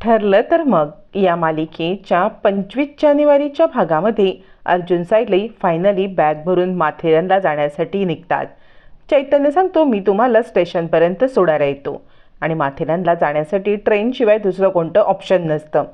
ठरलं तर मग या मालिकेच्या पंचवीस जानेवारीच्या भागामध्ये अर्जुन सायली फायनली बॅग भरून माथेरानला जाण्यासाठी निघतात. चैतन्य सांगतो मी तुम्हाला स्टेशनपर्यंत सोडायला येतो. आणि माथेरानला जाण्यासाठी ट्रेनशिवाय दुसरं कोणतं ऑप्शन नसतं.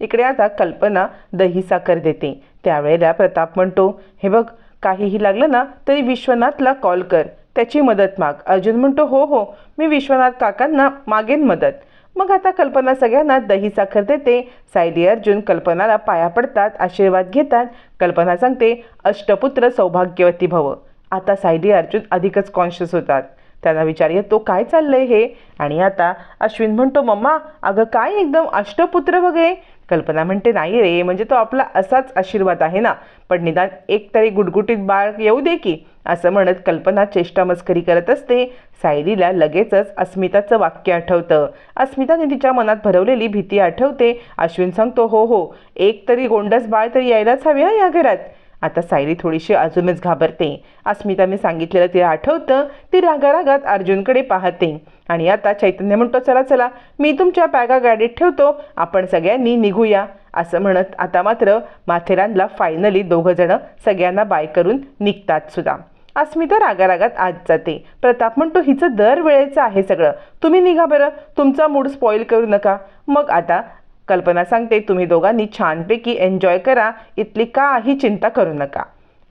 इकडे आता कल्पना दही साखर देते. त्यावेळेला प्रताप म्हणतो हे बघ काहीही लागलं ना तरी विश्वनाथला कॉल कर. त्याची मदत माग. अर्जुन म्हणतो हो हो मी विश्वनाथ काकांना मागेन मदत. मग आता कल्पना सगळ्यांना दही साखर देते. सायली अर्जुन कल्पनाला पाया पडतात आशीर्वाद घेतात. कल्पना सांगते अष्टपुत्र सौभाग्यवती भव. आता सायली अर्जुन अधिकच कॉन्शियस होतात. त्यांना विचार येतो काय चाललंय हे? आणि आता अश्विन म्हणतो मम्मा अगं काय एकदम अष्टपुत्र वगैरे? कल्पना म्हणते नाही रे म्हणजे तो आपला असाच आशीर्वाद आहे ना. पण निदान एक तरी गुटगुटीत बाळ येऊ दे की. असं म्हणत कल्पना चेष्टा मस्करी करत असते. सायलीला लगेचच अस्मिताचं वाक्य आठवतं. अस्मिताने तिच्या मनात भरवलेली भीती आठवते. अश्विन सांगतो हो हो एक तरी गोंडस बाळ तरी यायलाच हवे हा या घरात. आता सायली थोडीशी अजूनच घाबरते. अस्मिताने सांगितलेलं तिला आठवतं. ती रागारागात अर्जुनकडे पाहते. आणि आता चैतन्य म्हणतो चला चला मी तुमच्या बॅगा गाडीत ठेवतो. आपण सगळ्यांनी निघूया. असं म्हणत आता मात्र माथेरानला फायनली दोघंजणं सगळ्यांना बाय करून निघतात सुद्धा. अस्मिता रागारागात आत जाते. प्रताप म्हणतो हिचं दर वेळेचं आहे सगळं. तुम्ही निघा बरं. तुमचा मूड स्पॉईल करू नका. मग आता कल्पना सांगते तुम्ही दोघांनी छानपैकी एन्जॉय करा. इथली काही चिंता करू नका.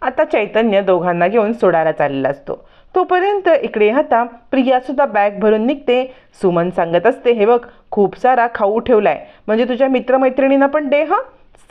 आता चैतन्य दोघांना घेऊन सोडायला चाललेला असतो. तोपर्यंत इकडे आता प्रियासुद्धा बॅग भरून निघते. सुमन सांगत असते हे बघ खूप सारा खाऊ ठेवलाय. म्हणजे तुझ्या मित्रमैत्रिणींना पण दे हां?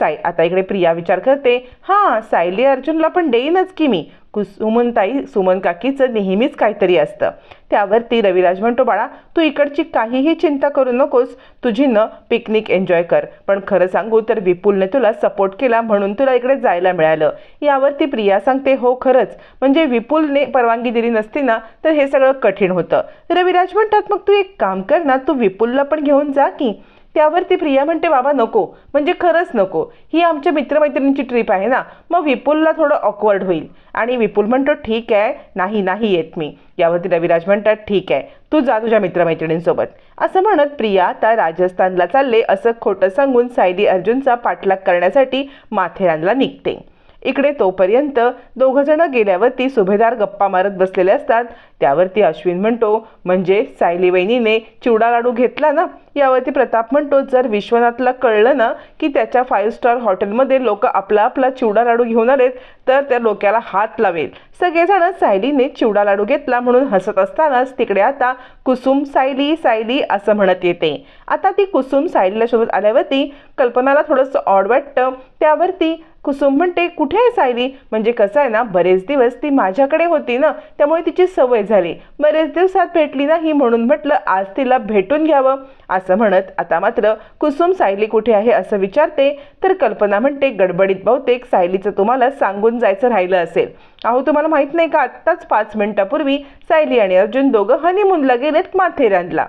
साई आता इकडे प्रिया विचार करते हां सायली अर्जुनला पण देईनच की मी. कुसुमनताई सुमन काकीचं नेहमीच काहीतरी असतं. त्यावरती रविराज म्हणतो बाळा तू इकडची काहीही चिंता करू नकोस. तुझी न पिकनिक एन्जॉय कर. पण खरं सांगू तर विपुलने तुला सपोर्ट केला म्हणून तुला इकडे जायला मिळालं. यावरती प्रिया सांगते हो खरंच. म्हणजे विपुलने परवानगी दिली नसती ना तर हे सगळं कठीण होतं. रविराज म्हणतात मग तू एक काम कर ना तू विपुलला पण घेऊन जा की. त्यावरती प्रिया म्हणते बाबा नको. म्हणजे खरंच नको. ही आमच्या मित्रमैत्रिणींची ट्रिप आहे ना. मग विपुलला थोडं ऑकवर्ड होईल. आणि विपुल म्हणतो ठीक आहे. नाही नाही येत मी. यावरती रविराज म्हणतात ठीक आहे. तू जा तुझ्या मित्रमैत्रिणींसोबत. असं म्हणत प्रिया आता राजस्थानला चालले. असं खोटं सांगून सायली अर्जुनचा पाठलाग करण्यासाठी माथेरानला निघते. इकडे तोपर्यंत दोघंजणं गेल्यावरती सुभेदार गप्पा मारत बसलेले असतात. त्यावरती अश्विन म्हणतो म्हणजे सायली वहिनीने चिवडा लाडू घेतला ना? यावरती प्रताप म्हणतो जर विश्वनाथला कळलं ना की त्याच्या फाईव्ह स्टार हॉटेलमध्ये लोक आपला आपला चिवडा लाडू घेऊन आलेत तर त्या डोक्याला हात लावेल. सगळेजण सायलीने चिवडा लाडू घेतला म्हणून हसत असतानाच तिकडे आता कुसुम सायली सायली असं म्हणत येते. आता ती कुसुम सायलीला शोधत आल्यावरती कल्पनाला थोडंसं ऑड वाटतं. त्यावरती कुसुम म्हणते कुठे आहे सायली म्हणजे कसं आहे ना बरेच दिवस ती माझ्याकडे होती ना त्यामुळे तिची सवय झाली. बरेच दिवसात भेटली नाही म्हणून म्हटलं आज तिला भेटून घ्यावं. असं म्हणत आता मात्र कुसुम सायली कुठे आहे? असं विचारते. तर कल्पना म्हणते गडबडीत बहुतेक सायलीचं तुम्हाला सांगून जायचं राहिलं असेल. अहो तुम्हाला माहीत नाही का आत्ताच पाच मिनिटापूर्वी सायली आणि अर्जुन दोघं हनीमूनला गेलेत माथेरानला.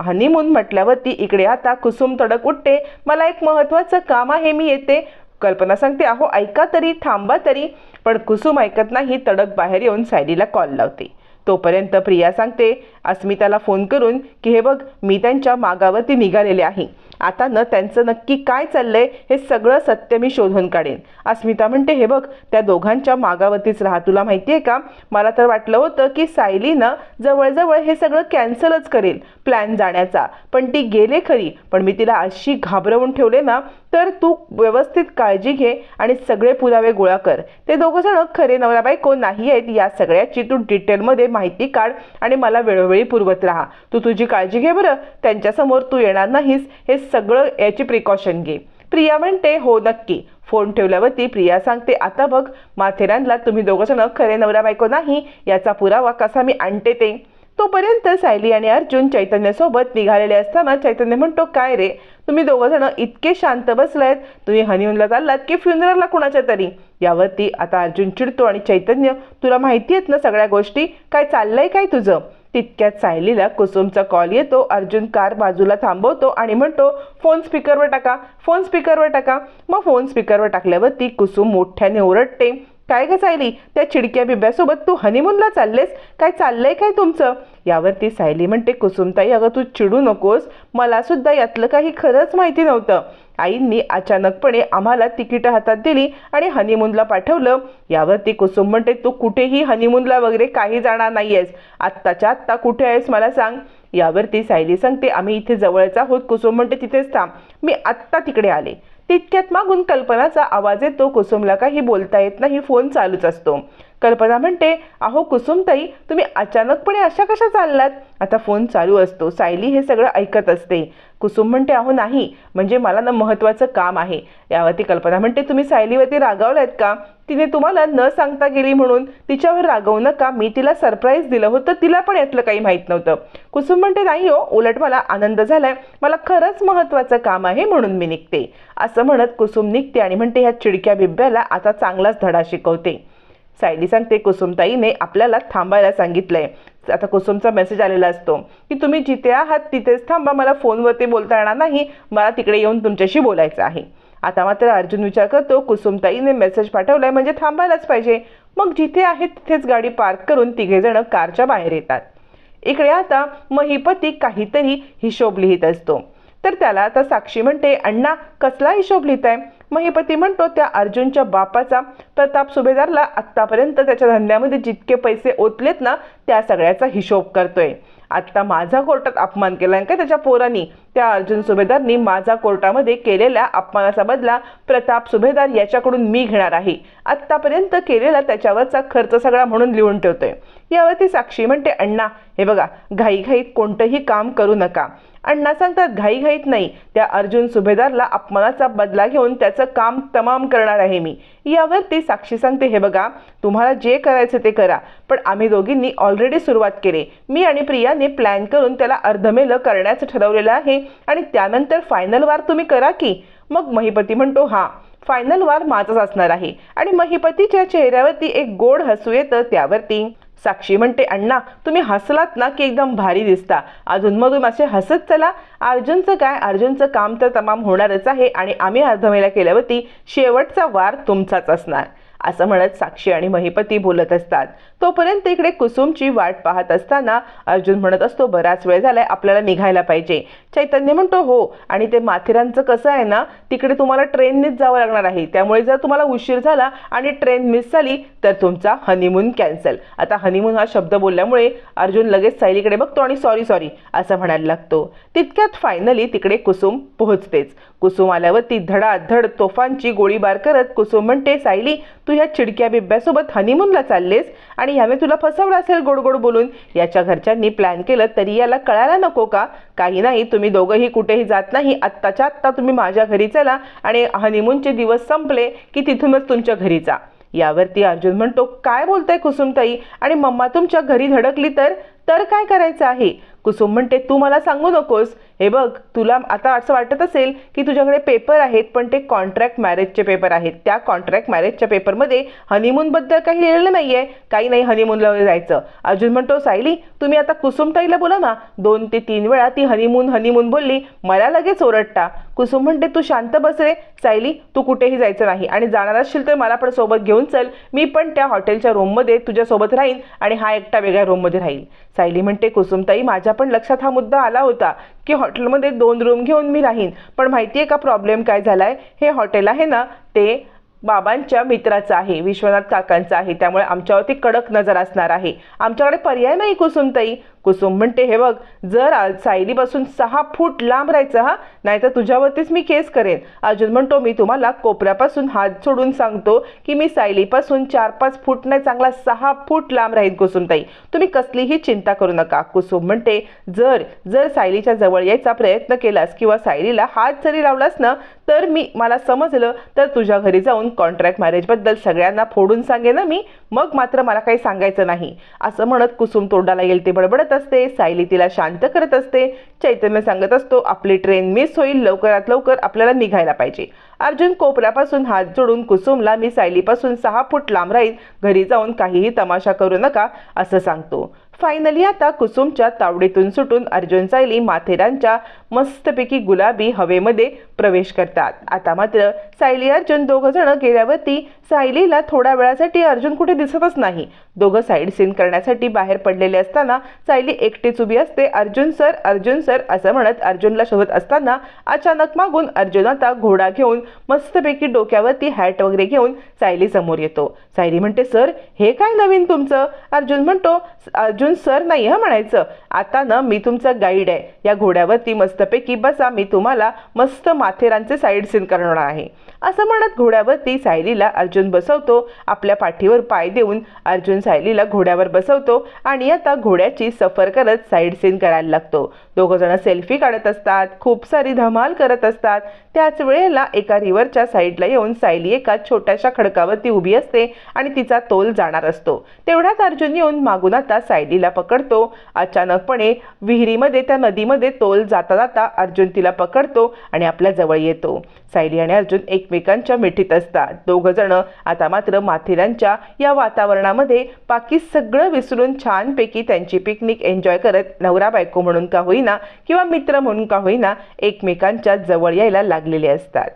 हनीमून म्हटल्यावरती इकडे आता कुसुम तडक उठते. मला एक महत्त्वाचं काम आहे मी येते. कल्पना सांगते अहो ऐका तरी थांबा तरी. पण कुसुम ऐकत नाही तडक बाहेर येऊन सायलीला कॉल लावते. तोपर्यंत प्रिया सांगते अस्मिताला फोन करून की हे बघ मी त्यांच्या मागावरती निघालेले आहे. आता न त्यांचं नक्की काय चाललंय हे सगळं सत्य मी शोधून काढेन. अस्मिता म्हणते हे बघ त्या दोघांच्या मागावरतीच राहा. तुला माहिती आहे का? मला तर वाटलं होतं की सायलीनं जवळजवळ हे सगळं कॅन्सलच करेल प्लॅन जाण्याचा. पण ती गेले खरी. पण मी तिला अशी घाबरवून ठेवले ना तर तू व्यवस्थित काळजी घे आणि सगळे पुरावे गोळा कर. ते दोघं जण खरे नवरा बायको नाही आहेत या सगळ्याची तू डिटेलमध्ये माहिती काढ आणि मला वेळोवेळी पुरवत राहा. तू तुझी काळजी घे बरं. त्यांच्यासमोर तू येणार नाहीस. हे सगळं याची प्रिकॉशन घे. प्रिया म्हणते हो नक्की. फोन ठेवल्यावरती प्रिया सांगते आता बघ माथेरानला तुम्ही दोघं जण खरे नवरा बायको नाही? याचा पुरावा कसा मी आणते ते. तोपर्यंत सायली आणि अर्जुन चैतन्यासोबत निघालेले असताना चैतन्य म्हणतो काय रे? तुम्ही दोघं जण इतके शांत बसलायत. तुम्ही हनीमूनला चाललात की फ्युनरलला कुणाच्या तरी? यावरती आता अर्जुन चिडतो आणि चैतन्य तुला माहिती आहेत ना सगळ्या गोष्टी? काय चाललंय काय तुझं? तितक्यात सायलीला कुसुमचा कॉल येतो. अर्जुन कार बाजूला थांबवतो आणि म्हणतो फोन स्पीकरवर टाका. फोन स्पीकरवर टाका. मग फोन स्पीकरवर टाकल्यावर ती कुसुम मोठ्याने ओरडते. काय ग सायली? त्या चिडक्या बिब्यासोबत तू हनीमूनला चाललेस? काय चाललंय काय तुमचं? यावरती सायली म्हणते कुसुमताई अगं तू चिडू नकोस. मला सुद्धा यातलं काही खरंच माहिती नव्हतं. आईंनी अचानकपणे आम्हाला तिकीटं हातात दिली आणि हनीमूनला पाठवलं. यावरती कुसुम म्हणते तू कुठेही हनीमूनला वगैरे काही जाणार नाही आहेस आत्ताच्या आत्ता कुठे आहेस मला सांग. यावरती सायली सांगते आम्ही इथे जवळच आहोत. कुसुम म्हणते तिथेच थांब. मी आत्ता तिकडे आले. तितक्यात मागून कल्पनाचा आवाज येतो. कुसुमला काही बोलता येत नाही फोन चालूच असतो. कल्पना म्हणते अहो कुसुमताई तुम्ही अचानकपणे अशा कशा चाललात? आता फोन चालू असतो सायली हे सगळं ऐकत असते. कुसुम म्हणते अहो नाही म्हणजे मला ना महत्त्वाचं काम आहे. यावरती कल्पना म्हणते तुम्ही सायलीवरती रागावलात का? तिने तुम्हाला न सांगता गेली म्हणून तिच्यावर रागवू नका. मी तिला सरप्राईज दिलं होतं तिला पण यातलं काही माहीत नव्हतं. कुसुम म्हणते नाही हो उलट मला आनंद झालाय. मला खरंच महत्त्वाचं काम आहे म्हणून मी निघते. असं म्हणत कुसुम निघते आणि म्हणते ह्या चिडक्या बिब्याला आता चांगलाच धडा शिकवते. सायली सांगते कुसुमताईने आपल्याला थांबायला सांगितलंय. आता कुसुमचा मेसेज आलेला असतो की तुम्ही जिथे आहात तिथेच थांबा मला फोनवरती बोलता येणार नाही मला तिकडे येऊन तुमच्याशी बोलायचं आहे. आता मात्र अर्जुन विचार करतो कुसुमताईने मेसेज पाठवलाय म्हणजे थांबायलाच पाहिजे. मग जिथे आहे तिथेच गाडी पार्क करून तिघेजण कारच्या बाहेर येतात. इकडे आता महिपती काहीतरी हिशोब लिहित असतो. तर त्याला आता साक्षी म्हणते अण्णा कसला हिशोब लिहिताय? महिपती म्हणतो त्या अर्जुनच्या बापाचा प्रताप सुभेदारला आत्तापर्यंत त्याच्या धंद्यामध्ये जितके पैसे ओतलेत ना त्या सगळ्याचा हिशोब करतोय. आत्ता माझा कोर्टात अपमान केला का त्याच्या पोरांनी? त्या अर्जुन सुभेदारनी माझा कोर्टामध्ये केलेल्या अपमानाचा बदला प्रताप सुभेदार याच्याकडून मी घेणार आहे. आत्तापर्यंत केलेला त्याच्यावरचा खर्च सगळा म्हणून लिहून ठेवतोय. यावरती साक्षी म्हणते अण्णा हे बघा घाईघाईत कोणतंही काम करू नका. अण्णा सांगतात घाईघाईत नाही. त्या अर्जुन सुभेदारला अपमानाचा बदला घेऊन त्याचं काम तमाम करणार आहे मी. यावरती साक्षी सांगते हे बघा तुम्हाला जे करायचं ते करा. पण आम्ही दोघींनी ऑलरेडी सुरुवात केली. मी आणि प्रियाने प्लॅन करून त्याला अर्धमेलं करण्याचं ठरवलेलं आहे आणि त्यानंतर फायनल वार तुम्ही करा की? मग महिपती म्हणतो हां फायनल वार माझाच असणार आहे. आणि महिपतीच्या चेहऱ्यावरती एक गोड हसू येतं त्यावरती. साक्षी म्हणते अण्णा तुम्ही हसलात ना की एकदम भारी दिसता. अधूनमधून असे हसत चला. अर्जुनचं काय? अर्जुनचं काम तर तमाम होणारच आहे आणि आम्ही अर्धमेला केल्यावरती शेवटचा वार तुमचाच असणार. असं म्हणत साक्षी आणि महिपती बोलत असतात. तोपर्यंत इकडे कुसुमची वाट पाहत असताना अर्जुन म्हणत असतो बराच वेळ झालाय आपल्याला निघायला पाहिजे. चैतन्य म्हणतो हो आणि ते माथेरानचं कसं आहे ना तिकडे तुम्हाला ट्रेननेच जावं लागणार आहे. त्यामुळे जर तुम्हाला उशीर झाला आणि ट्रेन मिस झाली तर तुमचा हनीमून कॅन्सल आता हनीमून हा शब्द बोलल्यामुळे अर्जुन लगेच सायलीकडे बघतो आणि सॉरी सॉरी असं म्हणायला लागतो. तितक्यात फायनली तिकडे कुसुम पोहोचतेच. कुसुम आल्यावरती धडाधड तोफांची गोळीबार करत कुसुम म्हणते सायली तू ह्या चिडक्या बिब्यासोबत हनीमूनला चाललेस आणि ह्याने तुला फसवलं असेल गोड गोड बोलून. याच्या घरच्यांनी प्लॅन केलं तरी याला कळायला नको का? काही नाही तुम्ही दोघंही कुठेही जात नाही. आत्ताच्या आत्ता तुम्ही माझ्या घरी चला आणि हनीमूनचे दिवस संपले की तिथूनच तुमच्या घरी जा. यावरती अर्जुन म्हणतो काय बोलताय कुसुमताई? आणि मम्मा तुमच्या घरी धडकली तर? तर काय करायचं आहे? कुसुम म्हणते तू मला सांगू नकोस. हे बघ तुला आता असं वाटत असेल की तुझ्याकडे पेपर आहेत पण ते कॉन्ट्रॅक्ट मॅरेजचे पेपर आहेत. त्या कॉन्ट्रॅक्ट मॅरेजच्या पेपरमध्ये हनीमूनबद्दल काही लिहिलेलं नाही आहे काही नाही हनीमूनला जायचं. अर्जुन म्हणतो सायली तुम्ही आता कुसुमताईला बोला ना. दोन ते तीन वेळा ती हनीमून हनीमून बोलली. मला लगेच ओरडता. कुसुम म्हणते तू शांत बस रे. सायली तू कुठेही जायचं नाही. आणि जाणार असशील तर मला पण सोबत घेऊन चल. मी पण त्या हॉटेलच्या रूममध्ये तुझ्यासोबत राहीन आणि हा एकटा वेगळ्या रूममध्ये राहील. सायली म्हणते कुसुमताई माझ्या पण लक्षात हा मुद्दा आला होता की हॉटेलमध्ये दोन रूम घेऊन मी राहीन. पण माहिती आहे का प्रॉब्लेम काय झालाय? हे हॉटेल आहे ना ते बाबांच्या मित्राचं आहे विश्वनाथ काकांचं आहे. त्यामुळे आमच्यावरती कडक नजर असणार आहे. आमच्याकडे पर्याय नाही कुसुमताई. कुसुम म्हणते हे बघ जर सायलीपासून सहा फूट लांब राहायचं हा? नाहीतर तुझ्यावरतीच मी केस करेन. अर्जुन म्हणतो मी तुम्हाला कोपऱ्यापासून हात सोडून सांगतो की मी सायलीपासून चार पाच फूट नाही चांगला सहा फूट लांब राहीन कुसुमताई. तुम्ही कसलीही चिंता करू नका. कुसुम म्हणते जर जर सायलीच्या जवळ यायचा प्रयत्न केलास किंवा सायलीला हात जरी लावलास ना तर मी मला समजलं तर तुझ्या घरी जाऊन कॉन्ट्रॅक्ट मॅरेजबद्दल सगळ्यांना फोडून सांगेन ना मी. मग मात्र मला काही सांगायचं नाही. असं म्हणत कुसुम तोंडाला येईल ते बडबडत असते. सायली तिला शांत करत असते. चैतन्य सांगत असतो आपली ट्रेन मिस होईल. लवकरात लवकर आपल्याला निघायला पाहिजे. अर्जुन कोपऱ्यापासून हात जोडून कुसुमला मी सायलीपासून सहा फूट लांब राहील घरी जाऊन काहीही तमाशा करू नका असं सांगतो. फायनली आता कुसुमच्या तावडीतून सुटून अर्जुन सायली माथेरानच्या मस्तपैकी गुलाबी हवेमध्ये प्रवेश करतात. आता मात्र सायली अर्जुन दोघं जण गेल्यावरती सायलीला थोड्या वेळासाठी अर्जुन कुठे दिसतच नाही. दोघं साईड सीन करण्यासाठी बाहेर पडलेले असताना सायली एकटीच उभी असते. अर्जुन सर अर्जुन सर असं म्हणत अर्जुनला शोधत असताना अचानक मागून अर्जुन आता घोडा घेऊन मस्तपैकी डोक्यावरती हॅट वगैरे घेऊन सायली समोर येतो. सायली म्हणते सर हे काय नवीन तुमचं? अर्जुन म्हणतो अर्जुन सर नाही हं म्हणायचं. आता ना मी तुमचा गाईड आहे. या घोड्यावरती मस्तपैकी बसा. मी तुम्हाला मस्त माथेरानचे साईड सीन करणार आहे. असं म्हणत घोड्यावरती सायलीला अर्जुन बसवतो. आपल्या पाठीवर पाय देऊन अर्जुन सायलीला घोड्यावर बसवतो आणि आता घोड्याची सफर करत साईड सीन करायला लागतो. दोघं जण सेल्फी काढत असतात खूप सारी धमाल करत असतात. त्याच वेळेला एका रिव्हरच्या साईडला येऊन सायली एका छोट्याशा खडकावरती उभी असते आणि तिचा तोल जाणार असतो. तेवढ्यात अर्जुन येऊन मागून आता सायलीला पकडतो. अचानकपणे विहिरीमध्ये त्या नदीमध्ये तोल जाता जाता अर्जुन तिला पकडतो आणि आपल्या जवळ येतो. सायली आणि अर्जुन एक एकमेकांच्या मिठीत असतात. दोघं जण आता मात्र माथेरानच्या या वातावरणामध्ये बाकी सगळं विसरून छानपैकी त्यांची पिकनिक एन्जॉय करत नवरा बायको म्हणून का होईना किंवा मित्र म्हणून का होईना एकमेकांच्या जवळ यायला लागलेले असतात.